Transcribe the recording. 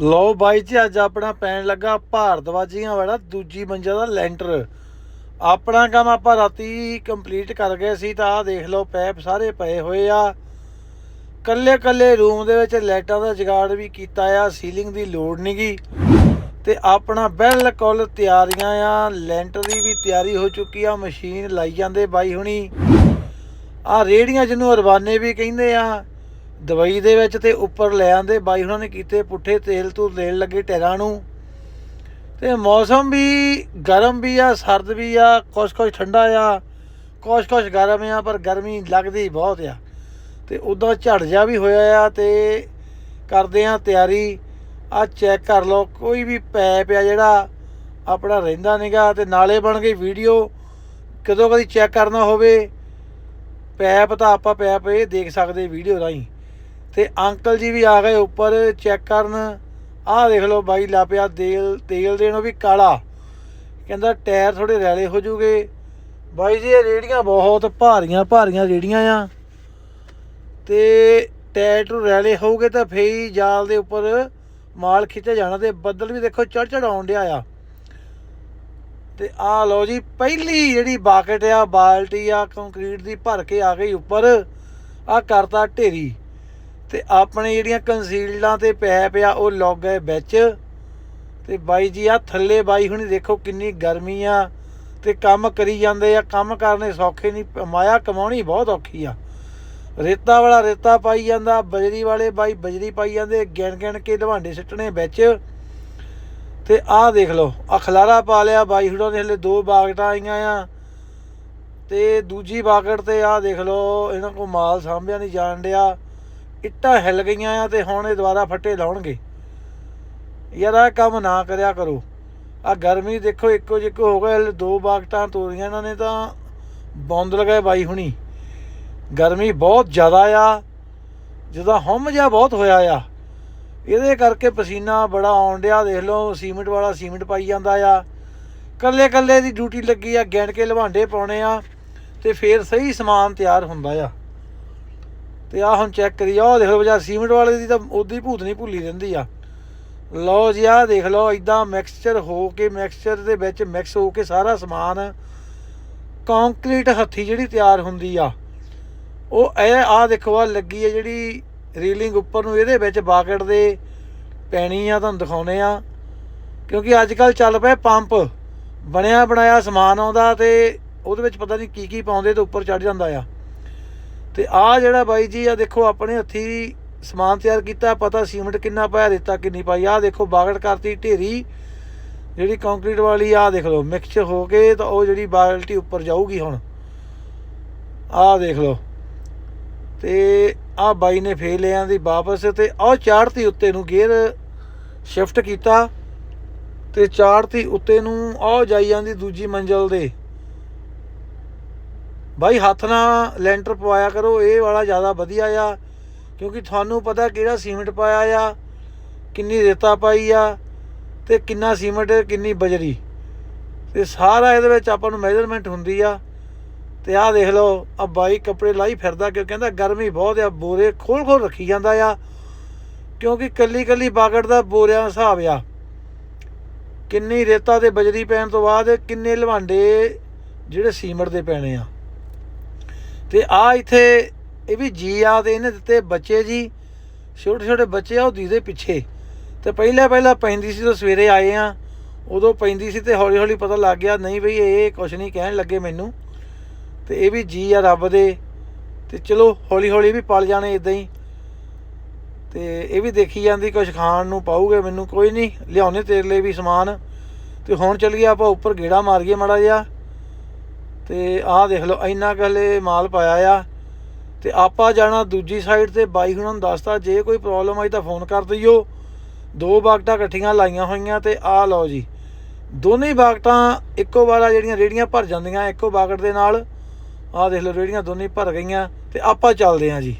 ਲਓ ਬਾਈ ਜੀ, ਅੱਜ ਆਪਣਾ ਪੈਣ ਲੱਗਾ ਭਾਰਦਵਾਜ਼ੀਆਂ ਵਾਲਾ ਦੂਜੀ ਮੰਜਾ ਦਾ ਲੈਂਟਰ। ਆਪਣਾ ਕੰਮ ਆਪਾਂ ਰਾਤੀ ਕੰਪਲੀਟ ਕਰ ਗਏ ਸੀ ਤਾਂ ਆਹ ਦੇਖ ਲਓ ਪੈਪ ਸਾਰੇ ਪਏ ਹੋਏ ਆ। ਕੱਲੇ ਕੱਲੇ ਰੂਮ ਦੇ ਵਿੱਚ ਲਾਈਟਾਂ ਦਾ ਜਗਾੜ ਵੀ ਕੀਤਾ ਆ, ਸੀਲਿੰਗ ਦੀ ਲੋੜ ਨਹੀਂਗੀ ਤੇ ਆਪਣਾ ਬਿਲਕੁਲ ਤਿਆਰੀਆਂ ਆ, ਲੈਂਟਰ ਦੀ ਵੀ ਤਿਆਰੀ ਹੋ ਚੁੱਕੀ ਆ, ਮਸ਼ੀਨ ਲਾਈ ਜਾਂਦੇ ਬਾਈ ਹੁਣੀ। ਆ ਰੇੜੀਆਂ ਜਿਹਨੂੰ ਅਰਵਾਨੇ ਵੀ ਕਹਿੰਦੇ ਆ। ਦਵਾਈ ਦੇ ਵਿੱਚ ਤੇ ਉੱਪਰ ਲੈ ਆਂਦੇ, ਬਾਈ ਉਹਨਾਂ ਨੇ ਕੀਤੇ ਪੁੱਠੇ, ਤੇਲ ਤੋਂ ਦੇਣ ਲੱਗੇ ਟੈਰਾਂ ਨੂੰ। ਤੇ ਮੌਸਮ ਵੀ ਗਰਮ ਵੀ ਆ, ਸਰਦ ਵੀ ਆ ਕੁਛ ਕੁਛ ਠੰਡਾ ਆ ਕੁਛ ਕੁਛ ਗਰਮ ਆ, ਪਰ ਗਰਮੀ ਲੱਗਦੀ ਬਹੁਤ ਆ। ਤੇ ਉਦੋਂ ਝੜ ਜਾ ਵੀ ਹੋਇਆ ਆ ਤੇ ਕਰਦੇ ਆ ਤਿਆਰੀ। ਆ ਚੈੱਕ ਕਰ ਲਓ, ਕੋਈ ਵੀ ਪੈਪ ਆ ਜਿਹੜਾ ਆਪਣਾ ਰਹਿੰਦਾ ਨਹੀਂਗਾ ਤੇ ਨਾਲੇ ਬਣ ਗਈ ਵੀਡੀਓ। ਕਦੋਂ ਕਦੀ ਚੈੱਕ ਕਰਨਾ ਹੋਵੇ, ਪੈਪ ਤਾਂ ਆਪਾਂ ਪੈਪ ਇਹ ਦੇਖ ਸਕਦੇ ਵੀਡੀਓ ਰਾਹੀਂ। ਤੇ ਅੰਕਲ ਜੀ ਵੀ ਆ ਗਏ ਉੱਪਰ ਚੈੱਕ ਕਰਨ। ਆਹ ਦੇਖ ਲਓ ਬਾਈ ਲਾ ਪਿਆ ਤੇਲ ਤੇਲ ਦੇਣੋਂ ਵੀ ਕਾਲਾ। ਕਹਿੰਦਾ ਟਾਇਰ ਥੋੜੇ ਰੈਲੇ ਹੋ ਜੂਗੇ। ਬਾਈ ਜੀ, ਇਹ ਰੇੜੀਆਂ ਬਹੁਤ ਭਾਰੀਆਂ ਭਾਰੀਆਂ ਰੇੜੀਆਂ ਆ। ਤੇ ਟਾਇਰ ਟੂ ਰੈਲੇ ਹੋਊਗੇ ਤਾਂ ਫੇਈ ਜਾਲ ਦੇ ਉੱਪਰ ਮਾਲ ਖਿੱਚਿਆ ਜਾਣਾ ਤੇ ਬੱਦਲ ਵੀ ਦੇਖੋ ਚੜ ਚੜ ਆਉਣ ਡਿਆ ਆ। ਤੇ ਆ ਲਓ ਜੀ, ਪਹਿਲੀ ਜਿਹੜੀ ਬਾਕਟ ਆ, ਬਾਲਟੀ ਆ, ਕੰਕਰੀਟ ਦੀ ਭਰ ਕੇ ਆ ਗਈ ਉੱਪਰ। ਆ ਕਰਤਾ ਢੇਰੀ। ਤੇ ਆਪਣੇ ਜਿਹੜੀਆਂ ਕੰਸੀਲਡਾਂ ਤੇ ਪੈਪ ਆ, ਉਹ ਲੱਗ ਗਏ ਵਿੱਚ। ਤੇ ਬਾਈ ਜੀ ਆ ਥੱਲੇ ਬਾਈ ਹੁਣੀ ਦੇਖੋ ਕਿੰਨੀ ਗਰਮੀ ਆ। ਤੇ ਕੰਮ ਕਰੀ ਜਾਂਦੇ ਆ, ਕੰਮ ਕਰਨੇ ਸੌਖੇ ਨਹੀਂ, ਮਾਇਆ ਕਮਾਉਣੀ ਬਹੁਤ ਔਖੀ ਆ। ਰੇਤਾ ਵਾਲਾ ਰੇਤਾ ਪਾਈ ਜਾਂਦਾ, ਬਜਰੀ ਵਾਲੇ ਬਾਈ ਬਜਰੀ ਪਾਈ ਜਾਂਦੇ, ਗਿਣ ਗਿਣ ਕੇ ਲਵਾਂਡੇ ਸਿੱਟਣੇ ਵਿੱਚ। ਤੇ ਆਹ ਦੇਖ ਲਓ ਆ ਖਲਾਰਾ ਪਾ ਲਿਆ ਬਾਈ ਹੁਣਾਂ ਦੇ ਹਲੇ ਦੋ ਬਾਗਟਾਂ ਆਈਆਂ ਆ। ਤੇ ਦੂਜੀ ਬਾਗਟ ਤੇ ਆਹ ਦੇਖ ਲਓ, ਇਹਨਾਂ ਕੋ ਮਾਲ ਸਾਂਭਿਆ ਨਹੀਂ ਜਾਣ ਡਿਆ। ਇੱਟਾਂ ਹਿੱਲ ਗਈਆਂ ਆ ਤੇ ਹੁਣ ਇਹ ਦੁਬਾਰਾ ਫੱਟੇ ਲਾਉਣਗੇ। ਯਾਰ ਆਹ ਕੰਮ ਨਾ ਕਰਿਆ ਕਰੋ। ਆ ਗਰਮੀ ਦੇਖੋ, ਇੱਕੋ ਜਿੱਕੋ ਹੋ ਗਿਆ ਦੋ ਬਾਗਟਾਂ ਤੋਰੀਆਂ ਇਹਨਾਂ ਨੇ ਤਾਂ ਬੰਦ ਲਗਾਏ ਬਾਈ ਹੁਣੀ। ਗਰਮੀ ਬਹੁਤ ਜ਼ਿਆਦਾ ਆ ਜਿਹਦਾ ਹਮ ਜਿਹਾ ਬਹੁਤ ਹੋਇਆ ਆ। ਇਹਦੇ ਕਰਕੇ ਪਸੀਨਾ ਬੜਾ ਆਉਣ ਡਿਆ, ਦੇਖ ਲਓ, ਸੀਮਿੰਟ ਵਾਲਾ ਸੀਮਿੰਟ ਪਾਈ ਜਾਂਦਾ ਆ। ਕੱਲੇ ਕੱਲੇ ਦੀ ਡਿਊਟੀ ਲੱਗੀ ਆ ਗਿਣ ਕੇ ਲਵਾਂਡੇ ਪਾਉਣੇ ਆ ਤੇ ਫੇਰ ਸਹੀ ਸਮਾਨ ਤਿਆਰ ਹੁੰਦਾ ਆ। ਤੇ ਆ ਹੁਣ ਚੈੱਕ ਕਰੀ ਆਹ ਦੇਖ ਲਓ ਬਾਜ਼ਾਰ ਸੀਮੈਂਟ ਵਾਲੇ ਦੀ ਤਾਂ ਉਦੀ ਭੂਤ ਨਹੀਂ ਭੁੱਲੀ ਰਹਿੰਦੀ ਆ। ਲਓ ਜੀ, ਆਹ ਦੇਖ ਲਓ ਇਦਾਂ ਮਿਕਸਚਰ ਹੋ ਕੇ ਮਿਕਸਚਰ ਦੇ ਵਿੱਚ ਮਿਕਸ ਹੋ ਕੇ ਸਾਰਾ ਸਮਾਨ ਕੰਕਰੀਟ ਹੱਥੀ ਜਿਹੜੀ ਤਿਆਰ ਹੁੰਦੀ ਆ, ਉਹ ਇਹ ਆ ਦੇਖੋ ਆ ਲੱਗੀ ਹੈ ਜਿਹੜੀ ਰੀਲਿੰਗ ਉੱਪਰ ਨੂੰ ਇਹਦੇ ਵਿੱਚ ਬਾਕਟ ਦੇ ਪੈਣੀ ਆ, ਤੁਹਾਨੂੰ ਦਿਖਾਉਨੇ ਆ। ਕਿਉਂਕਿ ਅੱਜ ਕੱਲ ਚੱਲ ਪਏ ਪੰਪ ਬਣਿਆ ਬਣਾਇਆ ਸਮਾਨ ਆਉਂਦਾ ਤੇ ਉਹਦੇ ਵਿੱਚ ਪਤਾ ਨਹੀਂ ਕੀ ਕੀ ਪਾਉਂਦੇ ਤੇ ਉੱਪਰ ਚੜ ਜਾਂਦਾ ਆ। ਤੇ ਆ ਜਿਹੜਾ ਬਾਈ ਜੀ ਆ ਦੇਖੋ ਆਪਣੇ ਹੱਥੀ ਸਮਾਨ ਤਿਆਰ ਕੀਤਾ, ਪਤਾ ਸੀਮੈਂਟ ਕਿੰਨਾ ਪਾਇਆ, ਦਿੱਤਾ ਕਿੰਨੀ ਪਾਈ। ਆ ਦੇਖੋ ਬਾਗੜ ਕਰਤੀ ਢੇਰੀ, ਜਿਹੜੀ ਕੰਕਰੀਟ ਵਾਲੀ ਆ ਦੇਖ ਲਓ ਮਿਕਸ ਹੋ ਕੇ ਤਾਂ ਉਹ ਜਿਹੜੀ ਬਾਲਟੀ ਉੱਪਰ ਜਾਊਗੀ ਹੁਣ। ਆ ਦੇਖ ਲਓ। ਤੇ ਆ ਬਾਈ ਨੇ ਫੇਰ ਲੈ ਆਂਦੀ ਵਾਪਸ ਤੇ ਆਹ ਚਾੜਤੀ ਉੱਤੇ ਨੂੰ ਗੇਅਰ ਸ਼ਿਫਟ ਕੀਤਾ ਤੇ ਚਾੜਤੀ ਉੱਤੇ ਨੂੰ ਆਹ ਜਾਈ ਜਾਂਦੀ ਦੂਜੀ ਮੰਜ਼ਲ ਦੇ ਬਾਈ ਹੱਥ ਨਾਲ ਲੈਂਟਰ ਪਵਾਇਆ ਕਰੋ, ਇਹ ਵਾਲਾ ਜ਼ਿਆਦਾ ਵਧੀਆ ਆ, ਕਿਉਂਕਿ ਤੁਹਾਨੂੰ ਪਤਾ ਕਿਹੜਾ ਸੀਮੈਂਟ ਪਾਇਆ ਆ, ਕਿੰਨੀ ਰੇਤਾ ਪਾਈ ਆ, ਤੇ ਕਿੰਨਾ ਸੀਮਿੰਟ, ਕਿੰਨੀ ਬਜਰੀ। ਤੇ ਸਾਰਾ ਇਹਦੇ ਵਿੱਚ ਆਪਾਂ ਨੂੰ ਮੈਜ਼ਰਮੈਂਟ ਹੁੰਦੀ ਆ। ਤੇ ਆਹ ਦੇਖ ਲਓ ਆ ਬਾਈ ਕੱਪੜੇ ਲਾਈ ਫਿਰਦਾ, ਕਿਉਂ ਕਹਿੰਦਾ ਗਰਮੀ ਬਹੁਤ ਆ, ਬੋਰੇ ਖੋਲ ਖੋਲ ਰੱਖੀ ਜਾਂਦਾ ਆ, ਕਿਉਂਕਿ ਕੱਲੀ ਕੱਲੀ ਬਾਗੜ ਦਾ ਬੋਰਿਆਂ ਦਾ ਹਿਸਾਬ ਆ। ਕਿੰਨੀ ਰੇਤਾ ਤੇ ਬਜਰੀ ਪੈਣ ਤੋਂ ਬਾਅਦ ਕਿੰਨੇ ਲਵਾਂਡੇ ਜਿਹੜੇ ਸੀਮਟ ਦੇ ਪੈਣੇ ਆ। ਤੇ ਆ ਇੱਥੇ, ਇਹ ਵੀ ਜੀ ਆ ਤੇ ਇਹਨੇ ਦਿੱਤੇ ਬੱਚੇ ਜੀ। ਛੋਟੇ ਛੋਟੇ ਬੱਚੇ ਆ, ਉਹ ਦੀ ਦੇ ਪਿੱਛੇ। ਤੇ ਪਹਿਲਾਂ ਪਹਿਲਾਂ ਪੈਂਦੀ ਸੀ ਤਾਂ ਸਵੇਰੇ ਆਏ ਆ। ਉਦੋਂ ਪੈਂਦੀ ਸੀ ਤੇ ਹੌਲੀ ਹੌਲੀ ਪਤਾ ਲੱਗ ਗਿਆ, ਨਹੀਂ ਬਈ ਇਹ ਕੁਛ ਨਹੀਂ ਕਹਿਣ ਲੱਗੇ ਮੈਨੂੰ। ਤੇ ਇਹ ਵੀ ਜੀ ਆ ਰੱਬ ਦੇ। ਤੇ ਚਲੋ ਹੌਲੀ ਹੌਲੀ ਵੀ ਪਲ ਜਾਣੇ ਇਦਾਂ ਹੀ। ਤੇ ਇਹ ਵੀ ਦੇਖੀ ਜਾਂਦੀ, ਕੁਛ ਖਾਣ ਨੂੰ ਪਾਉਗੇ ਮੈਨੂੰ, ਕੋਈ ਨਹੀਂ, ਲਿਆਉਣੇ ਤੇਰੇ ਲਈ ਵੀ ਸਮਾਨ। ਤੇ ਹੁਣ ਚੱਲੀਏ ਆਪਾਂ ਉੱਪਰ ਗੇੜਾ ਮਾਰੀਏ ਮੜਾ ਜਿਹਾ। ਤੇ ਆਹ ਦੇਖ ਲਓ, ਇੰਨਾ ਕਹਲੇ ਮਾਲ ਪਾਇਆ ਆ। ਤੇ ਆਪਾਂ ਜਾਣਾ ਦੂਜੀ ਸਾਈਡ ਤੇ, ਬਾਈ ਹੁਣਾਂ ਨੂੰ ਦੱਸਤਾ, ਜੇ ਕੋਈ ਪ੍ਰੋਬਲਮ ਆਈ ਤਾਂ ਫੋਨ ਕਰ ਦਈਓ। ਦੋ ਬਾਗਟਾਂ ਇਕੱਠੀਆਂ ਲਾਈਆਂ ਹੋਈਆਂ ਤੇ ਆਹ ਲਓ ਜੀ। ਦੋਨੇ ਹੀ ਬਾਗਟਾਂ ਇੱਕੋ ਵਾਰਾ ਜਿਹੜੀਆਂ ਰੇੜੀਆਂ ਭਰ ਜਾਂਦੀਆਂ, ਇੱਕੋ ਬਾਗਟ ਦੇ ਨਾਲ, ਆਹ ਦੇਖ ਲਓ ਰੇੜੀਆਂ ਦੋਨੇ ਭਰ ਗਈਆਂ ਤੇ ਆਪਾਂ ਚੱਲਦੇ ਆਂ ਜੀ।